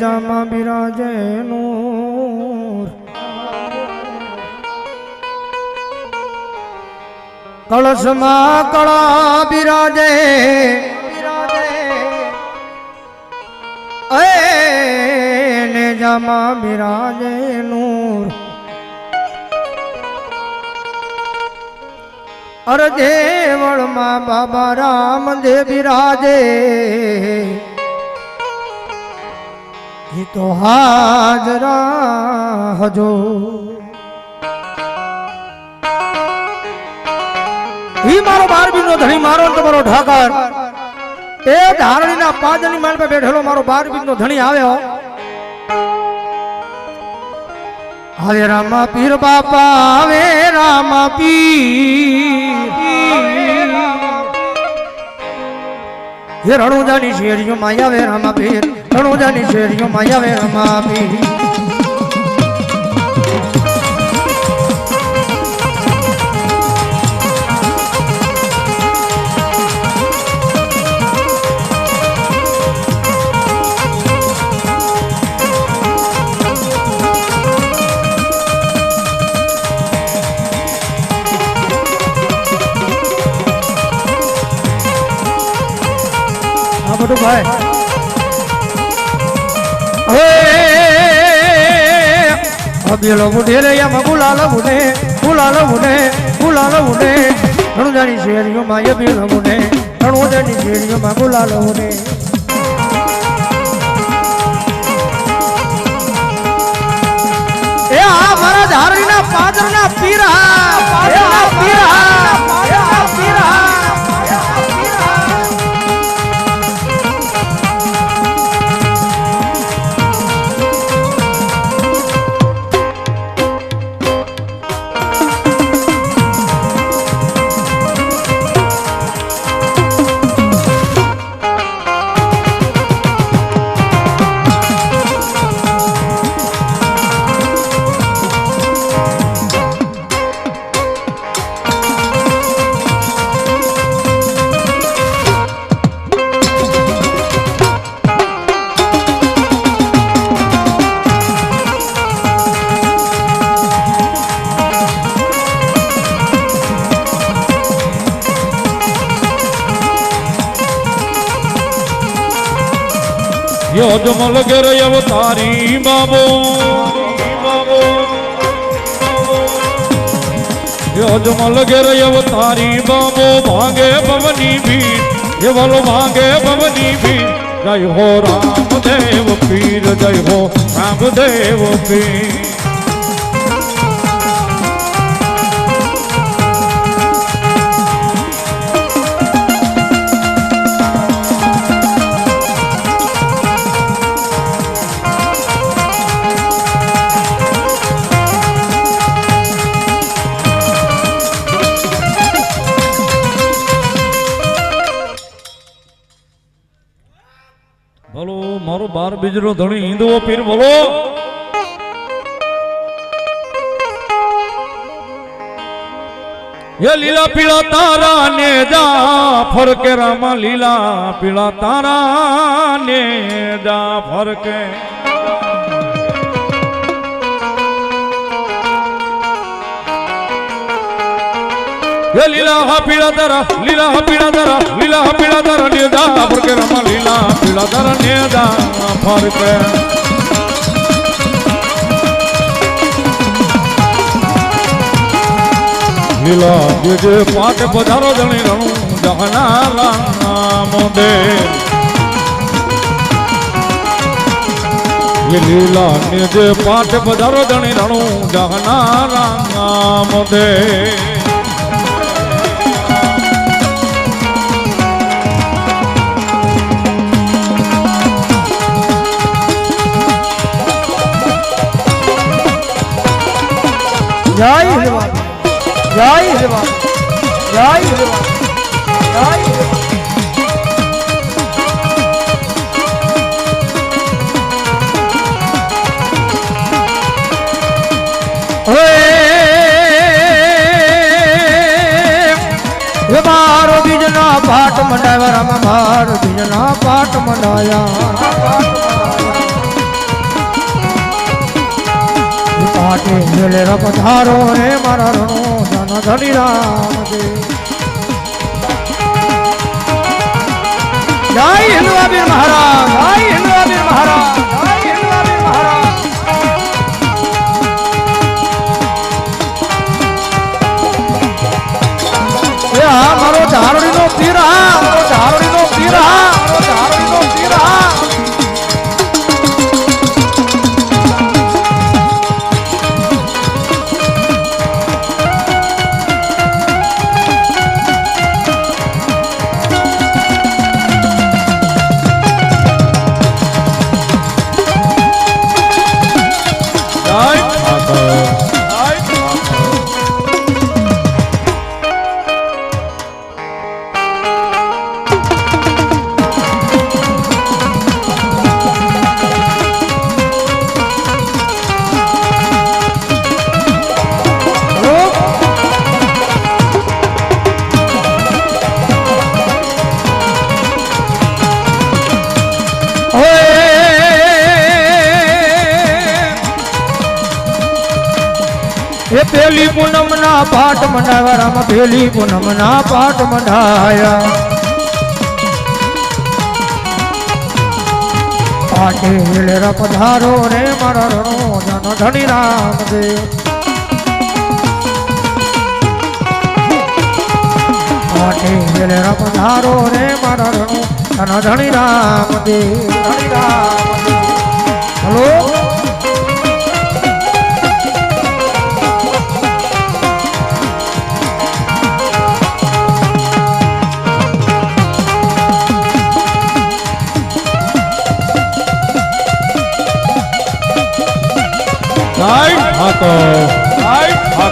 જામાં બિરાજે નૂર. કળશમાં કળા બિરાજે. ને જામાં બિરાજે નૂર. અર દેવળમાં બાબા રામદેવ બિરાજે. એ તો હાજરા હજો. ઈ મારો બારબીનો ધણી, મારો તમારો ઠાકર એ ધારણીના પાદની માલ પર બેઠેલો મારો બારબીનો ધણી આવ્યો. આવે રામા પીર બાપા આવે રામા પીર. હે રણુજાની શેરીઓ માયા વે રામા પીર રણુજાની શેરીઓ માયા વે રામા પીર બધું ભાઈ. અબેલો બુઢે રે યા ગુલાલ બુઢે ગુલાલ બુઢે ગુલાલ બુઢે રણુજાની શેરીઓમાં અબેલો બુઢે રણુજાની શેરીઓમાં ગુલાલ બુઢે એ આ મારા ધારણીના પાદરના પીરા. યોજમલ ઘેર અવતારી બાબો યોજમલ ઘેર અવતારી બાબો ભાંગે ભવની ભીડ એવલો ભાંગે ભવની ભીડ જય હો રામદેવ પીર, જય હો રામદેવ પીર. બીજનો ધણી હિન્દુઓ પીર બોલો. એ લીલા પીળા તારા ને જા, ફરકે રામા લીલા પીળા તારા ને જા, ફરકે એ લીલા હા પીળા તારા લીલા હા પીળા તારા લીલા હા પીળા તારા ને જા ફરકે રામા લીલા પીળા તારા ને જા ફરકે લીલા જે જે પાટ પધારો જણી રણું જહના રામ દે એ લીલા ને જે પાટ પધારો જણી રણું જહના રામ દે જય હિન્દવાદ જય હિન્દવાદ જય હિન્દવાદ જય હિન્દવાદ હે મારો બીજના પાઠ મંડાવ્યા રામા મારો બીજના પાઠ મંડાયા પાટે વેલે પધારો હે મારા રણો, જન ધણી રામ જય હિન્દવાબીર મહારાજ, જય હિન્દવાબીર મહારાજ મારો ધારણીનો પીર હા, મારો ધારણીનો પીર હા. પેલી પૂનમ ના પાઠ મંડાવ્યા. રામ ભેલી પૂનમ ના પાઠ મંડાયા. પાટે વેલેરા પધારો રે મારા રણો જન ધણી રામ દેવ પાટે વેલેરા પધારો રે મારા જન ધણી રામ ધણી રામ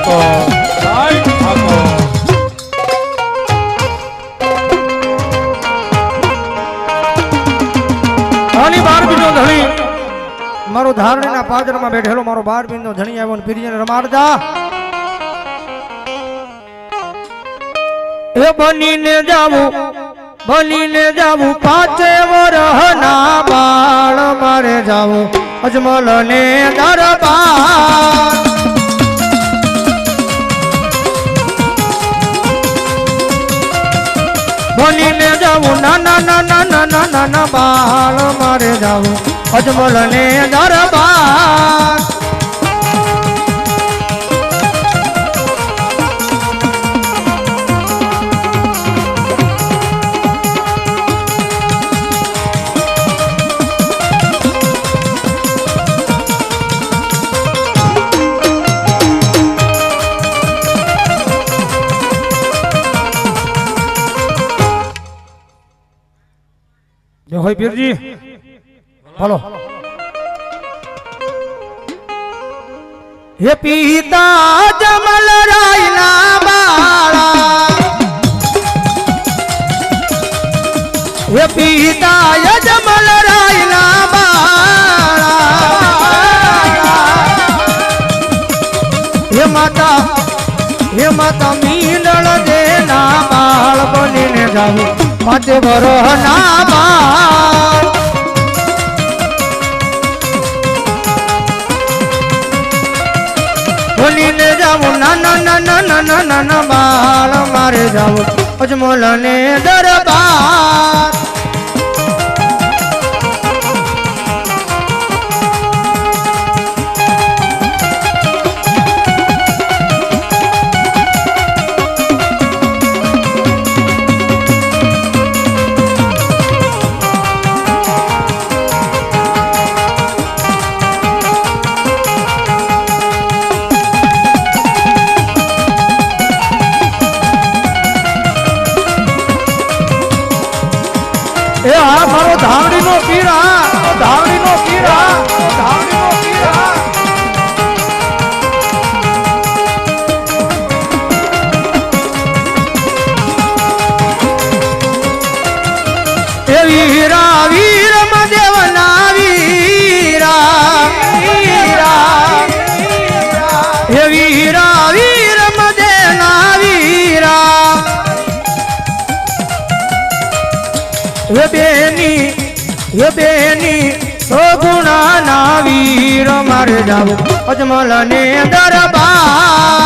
ઠાકર. જય ઠાકર. આની બાર બીજો ધણી. મારો ધારણીના પાદરમાં બેઠેલો મારો બાર બિંદો ધણી આવ્યો ને પીરીને રમાડતા. એ બનીને જાવું બનીને જાવું પાંચે વરહના બાળ મારે જાવું. અજમલ ને દરબાર. બનીને જાવું ના ના ના ના ના ના ના બાળ મારે જાવું અજમલ ને દરબાર હોય પીરજી. બોલો. હે પિતા જમલ રાયના બાળા. હે પિતા જમલ રાયના બાળા. હે માતા હે માતા મીંડળ દેના બાળ બનીને જાવું પાંચે વરહ નાના બાળ મારે જાવ. અજમોલ ને દરબાર મારો ધાવડીનો પીર આ મારો ધાવડીનો પીર આ મારો ધાવડીનો પીર આ એ વીરા, વીર મદેવના વીરા વીરા. હે વીરા, વીર મદેના વીરા. હે બેની હે બેની સો ગુણા ના વીર મારે જાવ અજમલ ને દરબાર